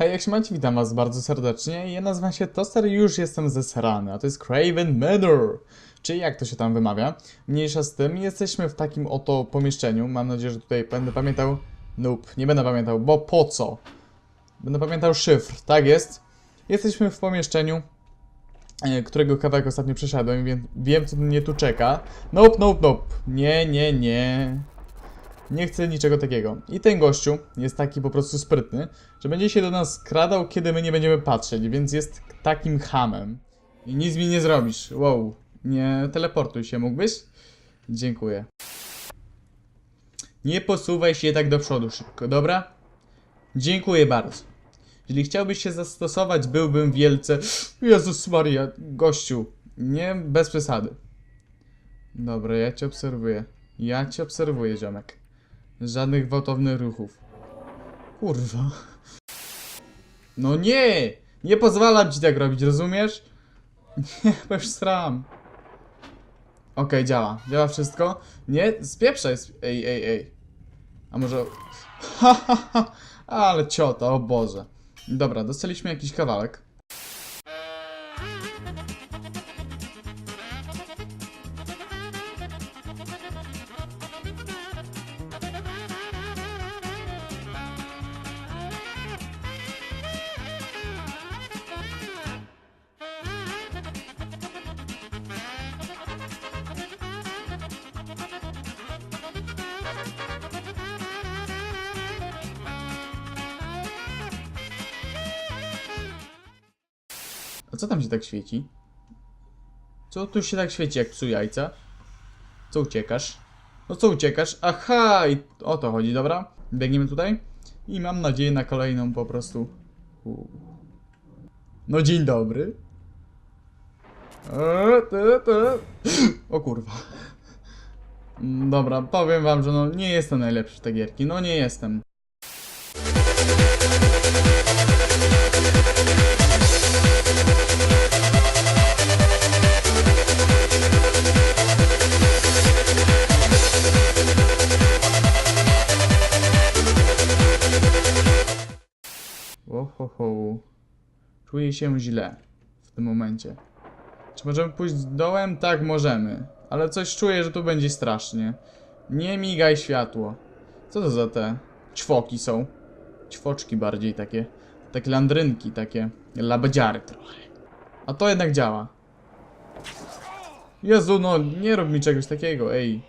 Hej, jak się macie, witam was bardzo serdecznie. Ja nazywam się Toster i już jestem zesrany, a to jest Craven Manor. Czyli jak to się tam wymawia. Mniejsza z tym, jesteśmy w takim oto pomieszczeniu. Mam nadzieję, że tutaj będę pamiętał... Nope, nie będę pamiętał, bo po co? Będę pamiętał szyfr, tak jest. Jesteśmy w pomieszczeniu, e, którego kawałek ostatnio przeszedłem, więc wiem, co mnie tu czeka. Nope, nope, nope. Nie, nie, nie. Nie chcę niczego takiego. I ten gościu jest taki po prostu sprytny, że będzie się do nas skradał, kiedy my nie będziemy patrzeć, więc jest takim hamem. I nic mi nie zrobisz. Wow. Nie teleportuj się, mógłbyś? Dziękuję. Nie posuwaj się tak do przodu szybko, dobra? Dziękuję bardzo. Jeżeli chciałbyś się zastosować, byłbym wielce... Jezus Maria, gościu. Nie, bez przesady. Dobra, ja cię obserwuję. Ja cię obserwuję, ziomek. Żadnych gwałtownych ruchów. Kurwa. No nie! Nie pozwalam ci tak robić, rozumiesz? Nie, bo już sram. Okej, działa. Działa wszystko. Nie, spieprzaj. sp- Ej, ej, ej. A może... Ha, ha, ha. Ale ciota, o Boże. Dobra, dostaliśmy jakiś kawałek. A co tam się tak świeci? Co tu się tak świeci jak psu jajca? Co uciekasz? No co uciekasz? Aha! I o to chodzi, dobra? Biegniemy tutaj. I mam nadzieję na kolejną po prostu. No dzień dobry. E. O kurwa. Dobra, powiem wam, że no nie jestem najlepszy w te gierki. No nie jestem. Ohoho. Czuję się źle w tym momencie. Czy możemy pójść dołem? Tak, możemy. Ale coś czuję, że tu będzie strasznie. Nie migaj światło. Co to za te ćwoki są? Ćwoczki bardziej takie. Takie landrynki, takie labadziary trochę. A to jednak działa. Jezu, no nie rób mi czegoś takiego, ej.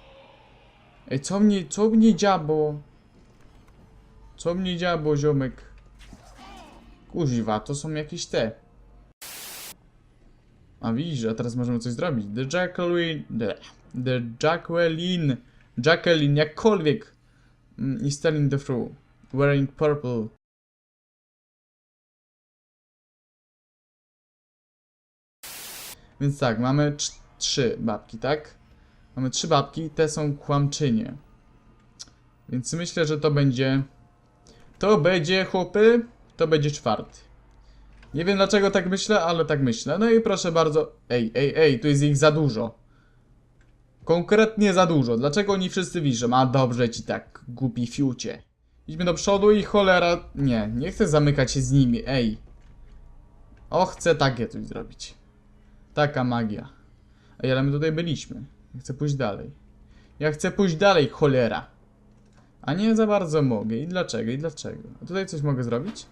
Ej, co mnie, co mnie dziabo? Co mnie dziabo, ziomek? Kuźwa, to są jakieś te. A widzisz, a teraz możemy coś zrobić. The Jacqueline... The, the Jacqueline... Jacqueline, jakkolwiek mm, is telling the truth. Wearing purple. Więc tak, mamy trzy babki, tak? Mamy trzy babki, te są kłamczynie. Więc myślę, że to będzie... To będzie, chłopy, to będzie czwarty. Nie wiem dlaczego tak myślę, ale tak myślę. No i proszę bardzo. Ej, ej, ej, tu jest ich za dużo. Konkretnie za dużo. Dlaczego oni wszyscy wiszą? A dobrze ci tak, głupi fiucie. Idźmy do przodu i cholera... Nie, nie chcę zamykać się z nimi, ej. O, chcę takie coś zrobić. Taka magia. Ej, ale my tutaj byliśmy. Ja chcę pójść dalej. Ja chcę pójść dalej, cholera. A nie za bardzo mogę. I dlaczego? I dlaczego? A tutaj coś mogę zrobić?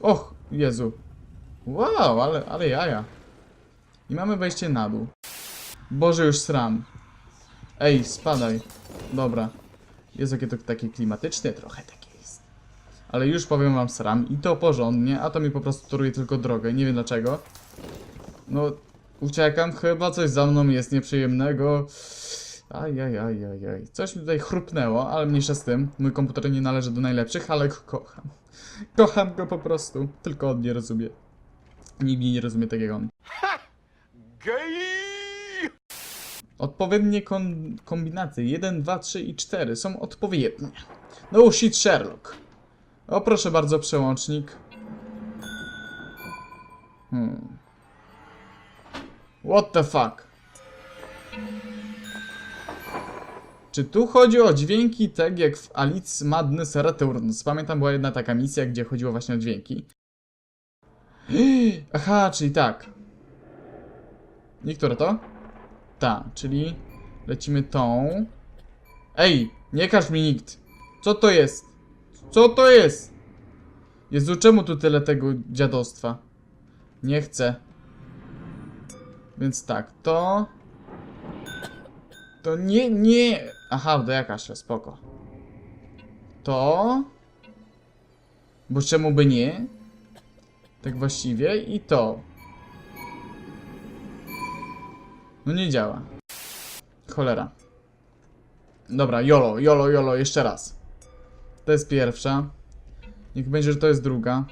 Och, Jezu. Wow, ale, ale jaja. I mamy wejście na dół. Boże, już sram. Ej, spadaj. Dobra. Jest jakie to takie klimatyczne, trochę takie jest. Ale już powiem wam sram i to porządnie, a to mi po prostu toruje tylko drogę, nie wiem dlaczego. No, uciekam, chyba coś za mną jest nieprzyjemnego. Ajajajajaj. Coś mi tutaj chrupnęło, ale mniejsza z tym. Mój komputer nie należy do najlepszych, ale go kocham. Kocham go po prostu. Tylko on nie rozumie. Nikt nie rozumie tak jak on. Odpowiednie kon kombinacje 1, 2, 3 i 4 są odpowiednie. No shit Sherlock. O proszę bardzo przełącznik. Hmm. What the fuck? Czy tu chodzi o dźwięki tak jak w Alice Madness Returns? Pamiętam była jedna taka misja, gdzie chodziło właśnie o dźwięki. Aha, czyli tak. I które to? Ta, czyli lecimy tą. Ej, nie każ mi nikt. Co to jest? Co to jest? Jezu, czemu tu tyle tego dziadostwa? Nie chcę. Więc tak, to... To nie, nie... Aha, do jakaś, spoko. To... Bo czemu by nie? Tak właściwie i to. No nie działa. Cholera. Dobra, jolo, jolo, jolo, jeszcze raz. To jest pierwsza. Niech będzie, że to jest druga.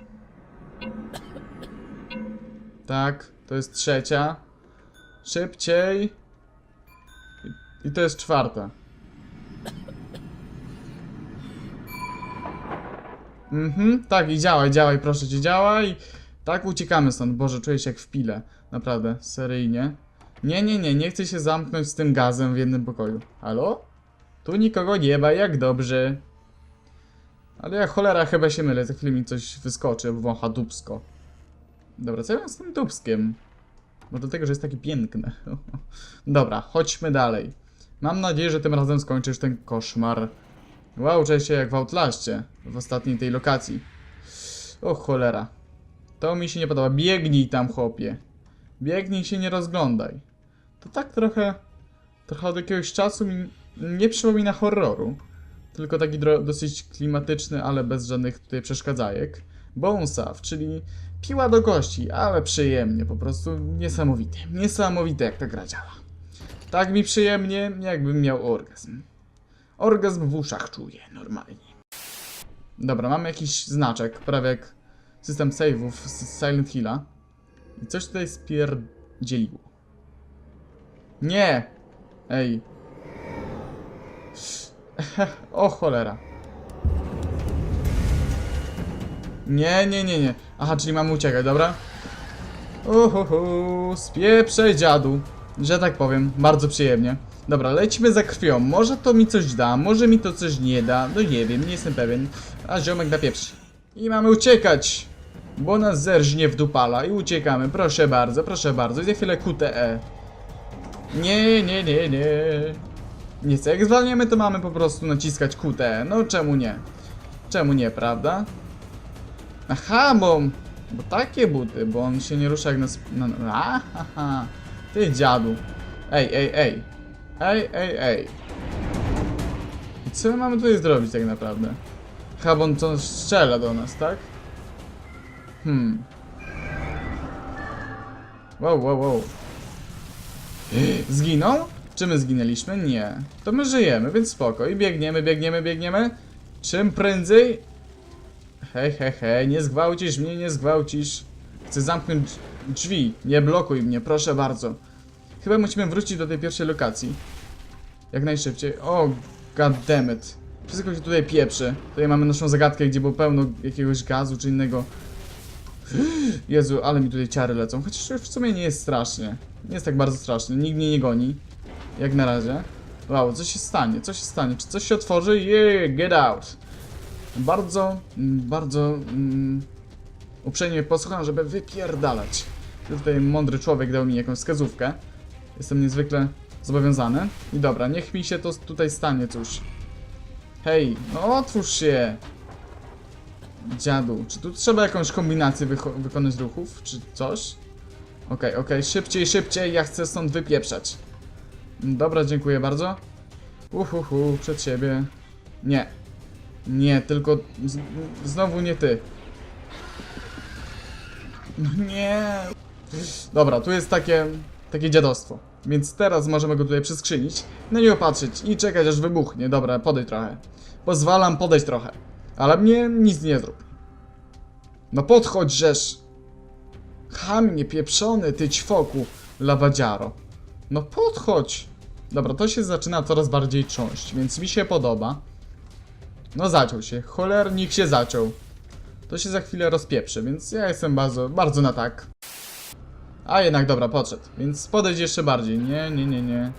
Tak, to jest trzecia. Szybciej. I, to jest czwarta. Mhm, tak, i działaj, działaj, proszę cię, działaj. Tak, uciekamy stąd. Boże, czuję się jak w pile. Naprawdę, seryjnie. Nie, nie, nie, nie chcę się zamknąć z tym gazem w jednym pokoju. Halo? Tu nikogo nie ma, jak dobrze. Ale ja cholera chyba się mylę, za chwilę mi coś wyskoczy, wącha dubsko. Dobra, co ja mam z tym dubskiem? Bo do tego, że jest taki piękny. Dobra, chodźmy dalej. Mam nadzieję, że tym razem skończysz ten koszmar. Wow, czuję się jak w Outlaście, w ostatniej tej lokacji. O cholera. To mi się nie podoba. Biegnij tam, chłopie. Biegnij się, nie rozglądaj. To tak trochę... Trochę od jakiegoś czasu mi nie przypomina horroru. Tylko taki dosyć klimatyczny, ale bez żadnych tutaj przeszkadzajek. Bone Saw, czyli piła do kości, ale przyjemnie, po prostu niesamowite. Niesamowite jak ta gra działa. Tak mi przyjemnie, jakbym miał orgazm. Orgazm w uszach czuję, normalnie. Dobra, mamy jakiś znaczek, prawie jak system save'ów z Silent Hilla. I coś tutaj spierdzieliło. Nie! Ej. o cholera. Nie, nie, nie, nie. Aha, czyli mamy uciekać, dobra? Uhuhu, spieprzej dziadu. Że tak powiem, bardzo przyjemnie. Dobra, lecimy za krwią. Może to mi coś da, może mi to coś nie da. No nie wiem, nie jestem pewien. A ziomek na pieprz. I mamy uciekać. Bo nas zerżnie w dupala i uciekamy. Proszę bardzo, proszę bardzo. Za chwilę QTE. Nie, nie, nie, nie. Nie chcę. Jak zwalniamy, to mamy po prostu naciskać QTE. No czemu nie? Czemu nie, prawda? Aha, bo... Bo takie buty, bo on się nie rusza jak nas... Na, na, aha, ty dziadu. Ej, ej, ej. Ej, ej, ej. Co my mamy tutaj zrobić tak naprawdę? Chyba bo on to strzela do nas, tak? Hmm. Wow, wow, wow. Zginął? Czy my zginęliśmy? Nie. To my żyjemy, więc spoko. I biegniemy, biegniemy, biegniemy. Czym prędzej. Hej, hej, hej, nie zgwałcisz mnie, nie zgwałcisz. Chcę zamknąć drzwi. Nie blokuj mnie, proszę bardzo. Chyba musimy wrócić do tej pierwszej lokacji. Jak najszybciej. O, goddammit. Wszystko się tutaj pieprzy. Tutaj mamy naszą zagadkę, gdzie było pełno jakiegoś gazu czy innego. Jezu, ale mi tutaj ciary lecą. Chociaż w sumie nie jest strasznie. Nie jest tak bardzo strasznie. Nikt mnie nie goni. Jak na razie. Wow, co się stanie? Co się stanie? Czy coś się otworzy? Yeah, get out. Bardzo, mm, bardzo mm, uprzejmie posłucham, żeby wypierdalać. Tutaj mądry człowiek dał mi jakąś wskazówkę. Jestem niezwykle zobowiązany. I dobra, niech mi się to tutaj stanie coś. Hej, no otwórz się! Dziadu, czy tu trzeba jakąś kombinację wykonać ruchów, czy coś? Okej, okej, szybciej, szybciej, ja chcę stąd wypieprzać. Dobra, dziękuję bardzo. Uhuhu, przed siebie. Nie. Nie, tylko znowu nie ty. No nie. Dobra, tu jest takie, takie dziadostwo. Więc teraz możemy go tutaj przyskrzynić, na niego patrzeć i czekać aż wybuchnie. Dobra, podejdź trochę. Pozwalam podejść trochę. Ale mnie nic nie zrób. No podchodź, żeż. Chamie pieprzony, ty ćwoku, lawadziaro. No podchodź. Dobra, to się zaczyna coraz bardziej trząść, więc mi się podoba. No zaciął się, cholernik się zaciął. To się za chwilę rozpieprzy, więc ja jestem bardzo, bardzo na tak. A jednak dobra, podszedł, więc podejdź jeszcze bardziej. Nie, nie, nie, nie.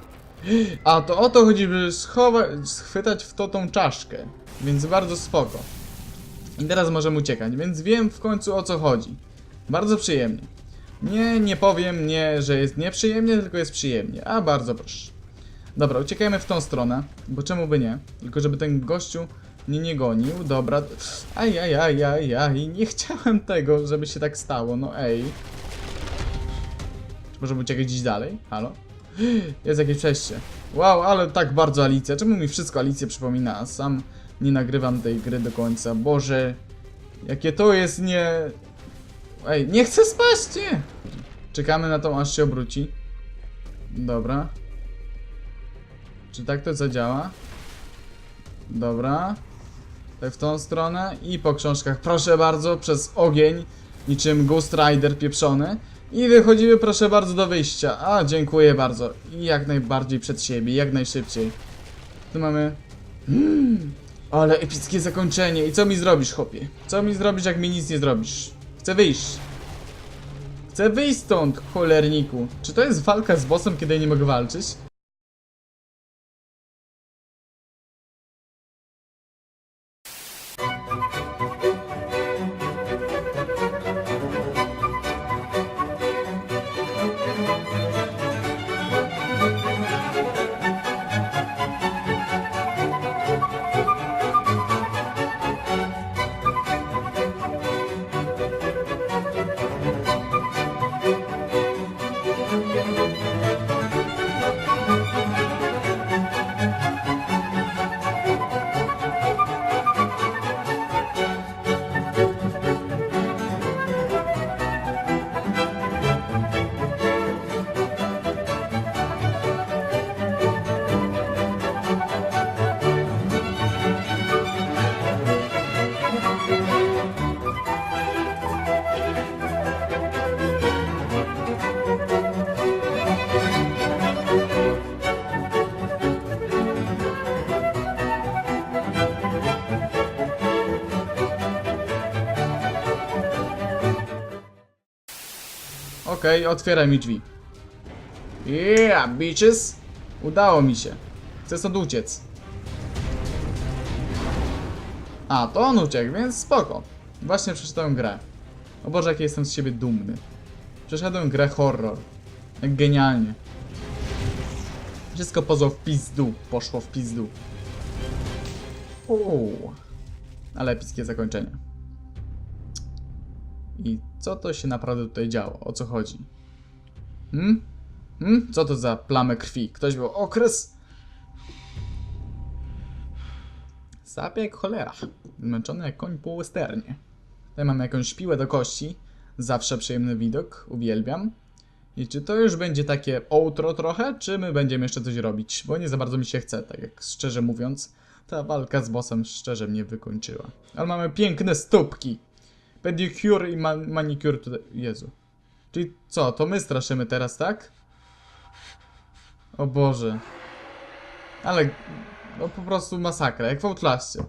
A to o to chodzi, by schować, schwytać w to tą czaszkę. Więc bardzo spoko. I teraz możemy uciekać, więc wiem w końcu o co chodzi. Bardzo przyjemnie. Nie, nie powiem nie, że jest nieprzyjemnie, tylko jest przyjemnie. A bardzo proszę. Dobra, uciekajmy w tą stronę, bo czemu by nie? Tylko żeby ten gościu mnie nie gonił. Dobra. Aj, aj, aj, aj, aj. Nie chciałem tego, żeby się tak stało. No ej. Możemy uciekać gdzieś dalej? Halo? Jest jakieś przejście. Wow, ale tak bardzo Alicja. Czemu mi wszystko Alicję przypomina? Sam nie nagrywam tej gry do końca. Boże. Jakie to jest nie... Ej, nie chcę spaść, nie! Czekamy na tą, aż się obróci. Dobra. Czy tak to zadziała? Dobra. Tak w tą stronę i po książkach. Proszę bardzo, przez ogień, niczym Ghost Rider pieprzony. I wychodzimy, proszę bardzo, do wyjścia. A, dziękuję bardzo. Jak najbardziej przed siebie, jak najszybciej. Tu mamy... Mm, ale epickie zakończenie. I co mi zrobisz, chłopie? Co mi zrobisz, jak mi nic nie zrobisz? Chcę wyjść. Chcę wyjść stąd, cholerniku. Czy to jest walka z bossem, kiedy nie mogę walczyć? Okej, otwieraj mi drzwi. Yeah, bitches! Udało mi się. Chcę stąd uciec. A, to on uciekł, więc spoko. Właśnie przeczytałem grę. O Boże, jaki jestem z siebie dumny. Przeszedłem grę horror. Jak genialnie. Wszystko poszło w pizdu. Poszło w pizdu. Uuu. Ale epickie zakończenie. I co to się naprawdę tutaj działo? O co chodzi? Hmm? Hmm? Co to za plamy krwi? Ktoś był okres? Sapie jak cholera. Zmęczony jak koń po westernie. Tutaj mamy jakąś piłę do kości. Zawsze przyjemny widok. Uwielbiam. I czy to już będzie takie outro trochę, czy my będziemy jeszcze coś robić? Bo nie za bardzo mi się chce, tak jak szczerze mówiąc. Ta walka z bossem szczerze mnie wykończyła. Ale mamy piękne stópki. Pedicure i ma manicure tutaj. Jezu. Czyli co, to my straszymy teraz, tak? O Boże. Ale. No po prostu masakra, jak w Outlaście.